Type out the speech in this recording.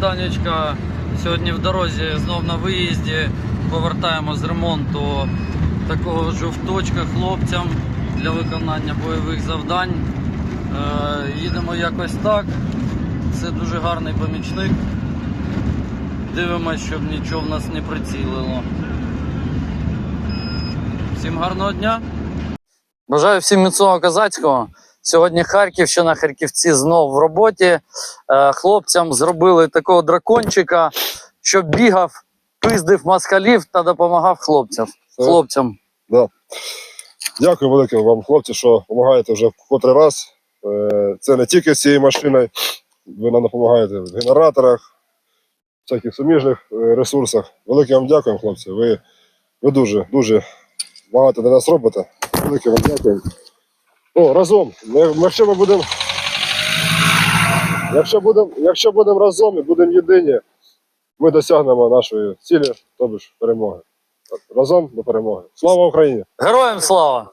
Танечка, сьогодні в дорозі знов на виїзді. Повертаємо з ремонту такого жовточка хлопцям для виконання бойових завдань. Е, їдемо якось так. Це дуже гарний помічник. Дивимось, щоб нічого в нас не прицілило. Всім гарного дня! Бажаю всім міцного козацького. Сьогодні Харківщина, Харківці знов в роботі. Е, Хлопцям зробили такого дракончика, щоб бігав, пиздив москалів та допомагав хлопцям. хлопцям. Да. Дякую велике вам, хлопці, що допомагаєте вже в котрий раз. Е, Це не тільки з цією машиною, ви нам допомагаєте в генераторах, всяких суміжних е, ресурсах. Велике вам дякую, хлопці. Ви, ви дуже, дуже багато для нас робите. Велике вам дякую. О, разом. Якщо ми будемо. Якщо будемо якщо будем разом і будемо єдині, ми досягнемо нашої цілі, тобто перемоги. Разом до перемоги. Слава Україні! Героям слава!